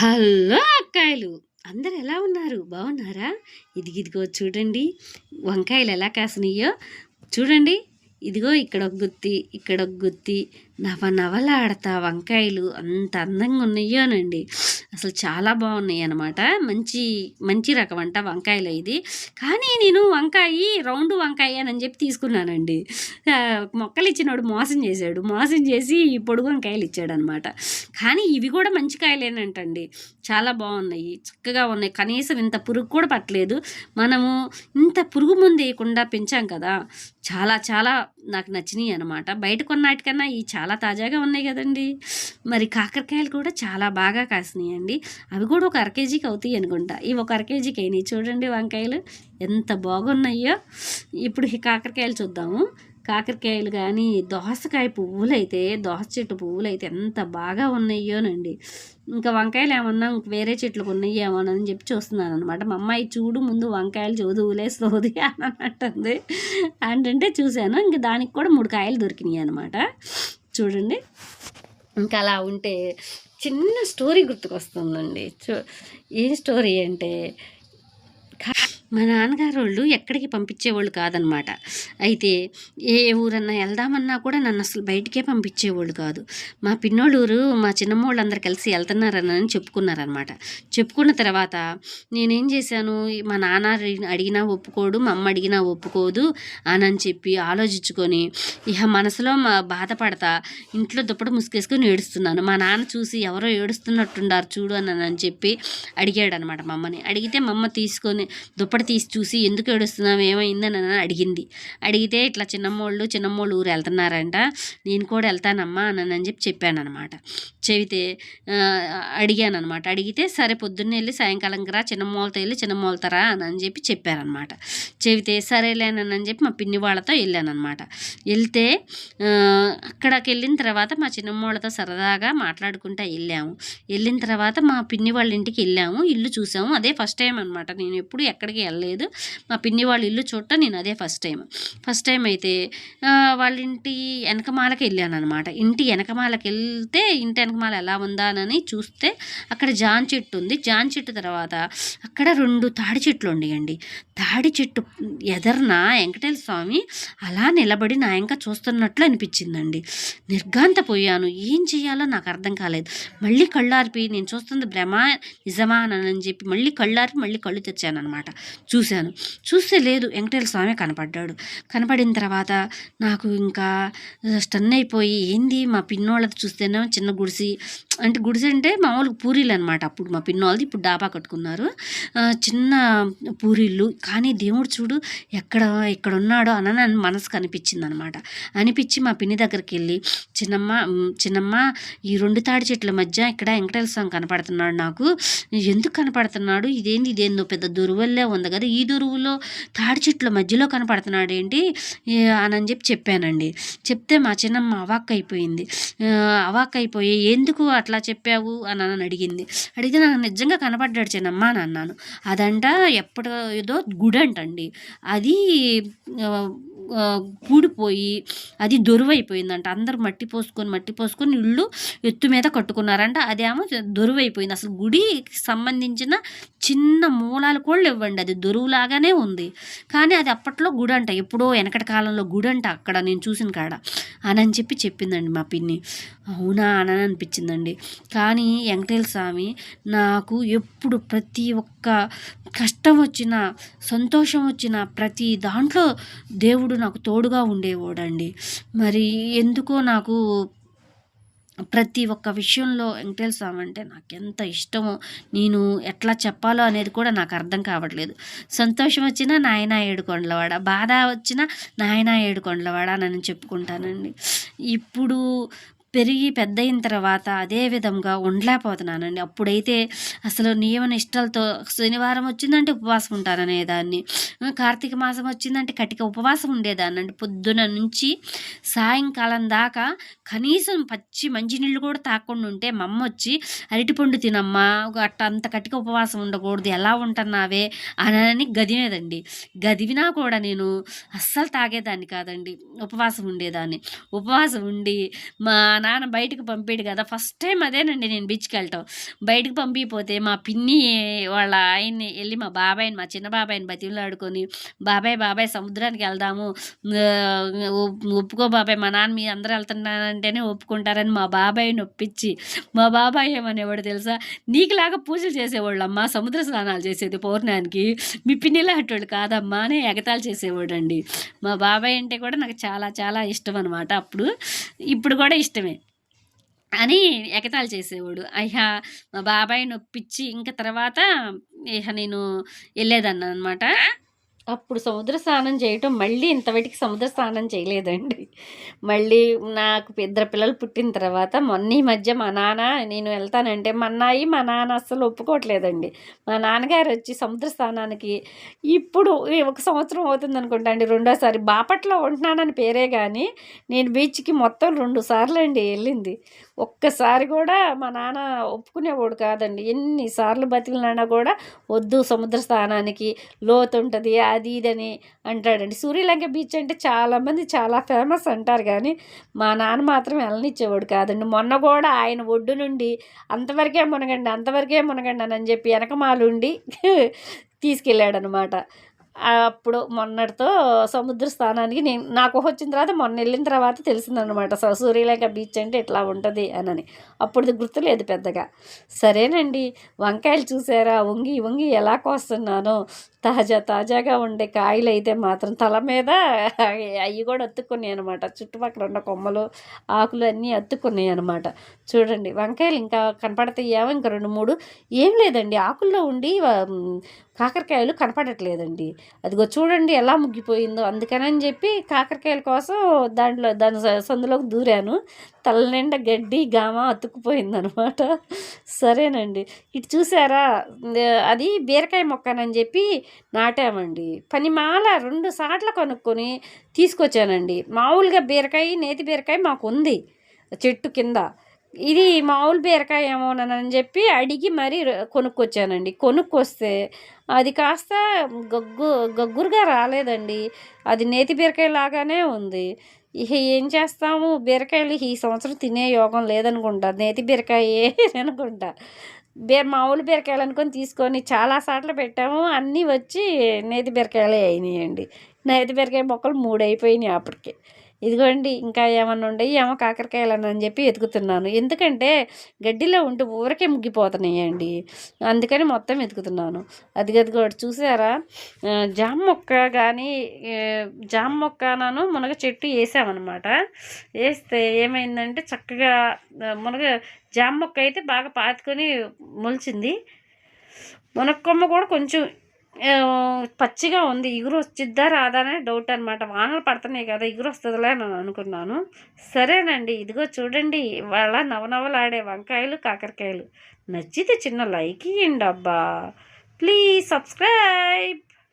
Hello అక్కాయలు! అందరు ఎలా ఉన్నారు? బాగున్నారా? ఇదిగిదిగో చూడండి వంకాయలు ఎలా కాసినాయో. చూడండి ఇదిగో ఇక్కడ ఒక గుత్తి ఇక్కడ ఒక గుత్తి నవ నవలాడతా వంకాయలు అంత అందంగా ఉన్నాయోనండి అసలు చాలా బాగున్నాయి అనమాట మంచి మంచి రకం అంట వంకాయలు ఇది. కానీ నేను వంకాయ రౌండ్ వంకాయ అని చెప్పి తీసుకున్నానండి. మొక్కలు ఇచ్చినోడు మోసం చేశాడు. మోసం చేసి ఈ పొడుగు వంకాయలు ఇచ్చాడు అనమాట కానీ ఇవి కూడా మంచి కాయలేనంటండి. చాలా బాగున్నాయి. చక్కగా ఉన్నాయి. కనీసం ఇంత పురుగు కూడా పట్టలేదు. మనము ఇంత పురుగు ముందు వేయకుండా పెంచాం కదా. చాలా చాలా నాకు నచ్చినాయి అనమాట బయట కొన్నాటికన్నా ఈ చాలా తాజాగా ఉన్నాయి కదండి. మరి కాకరకాయలు కూడా చాలా బాగా కాసినాయి అండి అవి కూడా ఒక అర కేజీకి అవుతాయి అనుకుంటా. ఇవి ఒక అర కేజీకి అయినాయి చూడండి వంకాయలు. ఎంత బాగున్నాయో. ఇప్పుడు కాకరకాయలు చూద్దాము. కాకరకాయలు కానీ దోసకాయ పువ్వులు అయితే దోస చెట్టు పువ్వులు అయితే ఎంత బాగా ఉన్నాయోనండి. ఇంకా వంకాయలు ఏమన్నా వేరే చెట్లకు ఉన్నాయేమోనని అని చెప్పి చూస్తున్నాను అనమాట మా అమ్మాయి చూడు ముందు వంకాయలు చదువులే సోది అని అంటుంది అంటే చూశాను. ఇంక దానికి కూడా మూడు కాయలు దొరికినాయి అనమాట చూడండి. ఇంకా అలా ఉంటే చిన్న స్టోరీ గుర్తుకొస్తుందండి. చూ ఏ స్టోరీ అంటే మా నాన్నగారు వాళ్ళు ఎక్కడికి పంపించేవాళ్ళు కాదనమాట. అయితే ఏ ఊరన్నా వెళ్దామన్నా కూడా నన్ను అసలు బయటికే పంపించేవాళ్ళు కాదు. మా పిన్నోళ్ళూరు మా చిన్నమ్మోళ్ళు అందరు కలిసి వెళ్తున్నారని చెప్పుకున్నారనమాట. చెప్పుకున్న తర్వాత నేనేం చేశాను మా నాన్న అడిగినా ఒప్పుకోడు మా అమ్మ అడిగినా ఒప్పుకోదు అని చెప్పి ఆలోచించుకొని ఇక మనసులో మా బాధపడతా ఇంట్లో దుప్పటి ముసుకేసుకొని ఏడుస్తున్నాను. మా నాన్న చూసి ఎవరో ఏడుస్తున్నట్టుండారు చూడు అని అని చెప్పి అడిగాడనమాట మమ్మని మా అమ్మని. అడిగితే మా అమ్మ తీసుకొని దుప్పటి తీసి చూసి ఎందుకు ఏడుస్తున్నావు? ఏమైందని అని అడిగింది. అడిగితే ఇట్లా చిన్నమ్మోళ్ళు చిన్నమ్మోళ్ళు ఊరు వెళ్తున్నారంట నేను కూడా వెళ్తానమ్మా అని అని చెప్పి చెప్పాను అనమాట చెబితే అడిగాను అనమాట అడిగితే సరే పొద్దున్నే వెళ్ళి సాయంకాలంకి రా చిన్నమ్మోళ్ళతో వెళ్ళి చిన్నమ్మోళ్ళతరా అని అని చెప్పి చెప్పారనమాట చెబితే సరేలేనని చెప్పి మా పిన్ని వాళ్ళతో వెళ్ళానమాట వెళ్తే అక్కడికి వెళ్ళిన తర్వాత మా చిన్నమ్మోళ్ళతో సరదాగా మాట్లాడుకుంటా వెళ్ళాము. వెళ్ళిన తర్వాత మా పిన్ని వాళ్ళ ఇంటికి వెళ్ళాము. ఇల్లు చూసాము. అదే ఫస్ట్ టైం అనమాట నేను ఎప్పుడు ఎక్కడికి వెళ్ళలేదు. మా పిన్ని వాళ్ళ ఇల్లు చూడటం నేను అదే ఫస్ట్ టైం ఫస్ట్ టైం అయితే వాళ్ళ ఇంటి వెనకమాలకి వెళ్ళాను అనమాట ఇంటి వెనకమాలకి వెళ్తే ఇంటి వెనకమాల ఎలా ఉందానని చూస్తే అక్కడ జాన్ చెట్టు ఉంది. జాన్ చెట్టు తర్వాత అక్కడ రెండు తాడి చెట్లు ఉండేయండి. తాడి చెట్టు ఎదర్న వెంకటేశ్వర స్వామి అలా నిలబడి నా ఇంకా చూస్తున్నట్లు అనిపించిందండి. నిర్గాంతపోయాను ఏం చేయాలో నాకు అర్థం కాలేదు. మళ్ళీ కళ్ళార్పి నేను చూస్తుంది భ్రమ నిజమా అని చెప్పి మళ్ళీ కళ్ళార్పి మళ్ళీ కళ్ళు తెచ్చానమాట చూశాను. చూస్తే లేదు వెంకటేశ్వర స్వామి కనపడ్డాడు. కనపడిన తర్వాత నాకు ఇంకా స్టన్ అయిపోయి ఏంది మా పిన్నోళ్ళది చూస్తేనే చిన్న గుడిసి అంటే గుడిసె అంటే మామూలుగా పూరీలు అనమాట అప్పుడు మా పిన్నోళ్ళది ఇప్పుడు డాబా కట్టుకున్నారు. చిన్న పూరీళ్ళు కానీ దేవుడు చూడు ఎక్కడ ఎక్కడ ఉన్నాడో అని మనసుకు అనిపించింది అనమాట అనిపించి మా పిన్ని దగ్గరికి వెళ్ళి చిన్నమ్మ చిన్నమ్మ ఈ రెండు తాడి చెట్ల మధ్య ఇక్కడ వెంకటేశ్వర స్వామి కనపడుతున్నాడు నాకు. ఎందుకు కనపడుతున్నాడు? ఇదేంది ఇదేందో పెద్ద దురువల్లే ఉంది కదా. ఈ దురువులో తాడి చెట్ల మధ్యలో కనపడుతున్నాడు ఏంటి? అని అని చెప్పి చెప్పానండి. చెప్తే మా చిన్నమ్మ అవాక్ అయిపోయింది అవాక్ అయిపోయి ఎందుకు అట్లా చెప్పావు అని అని అడిగింది. అడిగితే నాకు నిజంగా కనపడ్డాడు చిన్నమ్మ అని అన్నాను. అదంట ఎప్పుడు ఏదో గుడి అంటండి అది కూడిపోయి అది దొరువైపోయిందంట. అందరు మట్టి పోసుకొని మట్టి పోసుకొని ఇళ్ళు ఎత్తు మీద కట్టుకున్నారంట. అదేమో దొరువైపోయింది. అసలు గుడికి సంబంధించిన చిన్న మూలాలు కూడా ఇవ్వండి అది దొరువులాగానే ఉంది. కానీ అది అప్పట్లో గుడి అంట ఎప్పుడో వెనకటి కాలంలో గుడి అంట అక్కడ నేను చూసిన కాడ. అని అని చెప్పి చెప్పిందండి మా పిన్ని. అవునా? అని అనిపించిందండి. కానీ వెంకటేశ్వర స్వామి నాకు ఎప్పుడు ప్రతి ఒక్క కష్టం వచ్చిన సంతోషం వచ్చిన ప్రతి దాంట్లో దేవుడు నాకు తోడుగా ఉండేవాడండి. మరి ఎందుకో నాకు ప్రతి ఒక్క విషయంలో వెంకటేశ్వర స్వామి అంటే నాకు ఎంత ఇష్టమో నేను ఎట్లా చెప్పాలో అనేది కూడా నాకు అర్థం కావట్లేదు. సంతోషం వచ్చినా నాయన ఏడుకొండలవాడ. బాధ వచ్చినా నాయన ఏడుకొండలవాడ అని చెప్పుకుంటానండి. ఇప్పుడు పెరిగి పెద్ద అయిన తర్వాత అదే విధంగా ఉండలేకపోతున్నానండి. అప్పుడైతే అసలు నియమ నిష్టలతో శనివారం వచ్చిందంటే ఉపవాసం ఉంటాననేదాన్ని కార్తీక మాసం వచ్చిందంటే కటిక ఉపవాసం ఉండేదాన్ని అండి పొద్దున నుంచి సాయంకాలం దాకా కనీసం పచ్చి మంచినీళ్ళు కూడా తాకుండా ఉంటే మా అమ్మ వచ్చి అరటిపండు తినమ్మా ఒక అట్ట అంత కటిక ఉపవాసం ఉండకూడదు ఎలా ఉంటున్నావే? అని గదిమేదండి. గదివినా కూడా నేను అస్సలు తాగేదాన్ని కాదండి. ఉపవాసం ఉండేదాన్ని. ఉపవాసం ఉండి మా నాన్న బయటకు పంపాడు కదా. ఫస్ట్ టైం అదేనండి నేను బీచ్కి వెళ్ళటం బయటకు పంపిపోతే మా పిన్ని వాళ్ళ ఆయన్ని వెళ్ళి మా బాబాయ్ని మా చిన్న బాబాయ్ని బతిమలాడుకొని బాబాయ్ బాబాయ్ సముద్రానికి వెళ్దాము. ఒప్పుకో బాబాయ్ మా నాన్న మీ అందరూ వెళ్తున్నానంటేనే ఒప్పుకుంటారని మా బాబాయ్ని ఒప్పించి మా బాబాయ్ ఏమనేవాడు తెలుసా? నీకులాగా పూజలు చేసేవాళ్ళు అమ్మా సముద్ర స్నానాలు చేసేది పౌర్ణానికి. మీ పిన్నిలా అట్టోళ్ళు కాదమ్మా అని ఎగతాళి చేసేవాడు అండి మా బాబాయ్ అంటే కూడా నాకు చాలా చాలా ఇష్టం అనమాట అప్పుడు ఇప్పుడు కూడా ఇష్టమే. అని ఎగతాళి చేసేవాడు. అయ్యా మా బాబాయ్ నొప్పించి ఇంకా తర్వాత ఇహ నేను వెళ్ళేదాన్ని అనమాట అప్పుడు సముద్ర స్నానం చేయటం మళ్ళీ ఇంతవరకు సముద్ర స్నానం చేయలేదండి. మళ్ళీ నాకు ఇద్దరు పిల్లలు పుట్టిన తర్వాత మొన్న ఈ మధ్య మా నాన్న నేను వెళ్తానంటే మా అన్నయ్య మా నాన్న అస్సలు ఒప్పుకోవట్లేదండి. మా నాన్నగారు వచ్చి సముద్ర స్నానానికి ఇప్పుడు ఒక సంవత్సరం అవుతుంది అనుకుంటా అండి రెండోసారి బాపట్లో ఉంటున్నానని పేరే కానీ నేను బీచ్కి మొత్తం రెండు సార్లు అండి వెళ్ళింది. ఒక్కసారి కూడా మా నాన్న ఒప్పుకునేవాడు కాదండి. ఎన్నిసార్లు బతికినా కూడా వద్దు సముద్ర స్థానానికి లోతు ఉంటుంది అది ఇదని అంటాడండి. సూర్యలంక బీచ్ అంటే చాలామంది చాలా ఫేమస్ అంటారు కానీ మా నాన్న మాత్రం వెళ్ళనిచ్చేవాడు కాదండి. మొన్న కూడా ఆయన ఒడ్డు నుండి అంతవరకే మునగండి అంతవరకే మునగండి అని చెప్పి వెనకమాలుండి ఉండి తీసుకెళ్ళాడనమాట అప్పుడు మొన్నటితో సముద్ర స్థానానికి నేను నాకు వచ్చిన తర్వాత మొన్న వెళ్ళిన తర్వాత తెలిసిందనమాట సూర్యలేఖ బీచ్ అంటే ఇట్లా ఉంటుంది అనని. అప్పుడు గుర్తులేదు పెద్దగా. సరేనండి వంకాయలు చూసారా? వంగి వంగి ఎలా కోస్తున్నానో. తాజా తాజాగా ఉండే కాయలు అయితే మాత్రం తల మీద అవి కూడా అత్తుకున్నాయి అనమాట చుట్టుపక్కల ఉన్న కొమ్మలు ఆకులు అన్నీ అత్తుకున్నాయి అనమాట చూడండి వంకాయలు ఇంకా కనపడతాయేమో ఇంకా రెండు మూడు. ఏం లేదండి ఆకుల్లో ఉండి కాకరకాయలు కనపడట్లేదండి. అదిగో చూడండి ఎలా ముగ్గిపోయిందో. అందుకనని చెప్పి కాకరకాయల కోసం దాంట్లో దాని స- సందులోకి దూరాను. తల నిండా గడ్డి గామ అతుక్కుపోయింది అనమాట సరేనండి. ఇటు చూసారా అది బీరకాయ మొక్కనని చెప్పి నాటామండి. పని మాల రెండు సార్లు కొనుక్కొని తీసుకొచ్చానండి. మామూలుగా బీరకాయ నేతి బీరకాయ మాకు ఉంది చెట్టు కింద. ఇది మామూలు బీరకాయ ఏమోనని చెప్పి అడిగి మరీ కొనుక్కొచ్చానండి. కొనుక్కొస్తే అది కాస్త గగ్గు గగ్గురుగా రాలేదండి. అది నేతి బీరకాయ లాగానే ఉంది. ఇక ఏం చేస్తాము? బీరకాయలు ఈ సంవత్సరం తినే యోగం లేదనుకుంటా. నేతి బీరకాయే అనుకుంటా బీర మామూలు బీరకాయలు అనుకొని తీసుకొని చాలా సార్లు పెట్టాము. అన్నీ వచ్చి నేతి బీరకాయలే అయినాయండి. నేతి బీరకాయ మొక్కలు మూడు అయిపోయినాయి అప్పటికి. ఇదిగోండి ఇంకా ఏమన్నా ఉండయి ఏమో కాకరకాయలు అని చెప్పి వెతుకుతున్నాను. ఎందుకంటే గడ్డిలో ఉంటే ఊరకే ముగ్గిపోతున్నాయండి. అందుకని మొత్తం వెతుకుతున్నాను. అది గదిగో చూసారా? జామ మొక్క కానీ జామ మొక్కనను మునగ చెట్టు వేసామన్నమాట. వేస్తే ఏమైందంటే చక్కగా మునగ జామ మొక్క అయితే బాగా పాతుకొని మొలిచింది. మునక్కొమ్మ కూడా కొంచెం పచ్చిగా ఉంది. ఇగురు వచ్చిద్దా రాదా అనే డౌట్ అనమాట వానలు పడుతున్నాయి కదా ఇగురు వస్తుందిలే అని అనుకున్నాను. సరేనండి ఇదిగో చూడండి ఇవాళ నవనవలాడే వంకాయలు కాకరకాయలు. నచ్చితే చిన్న లైక్ ఇవ్వండి అబ్బా. Please subscribe.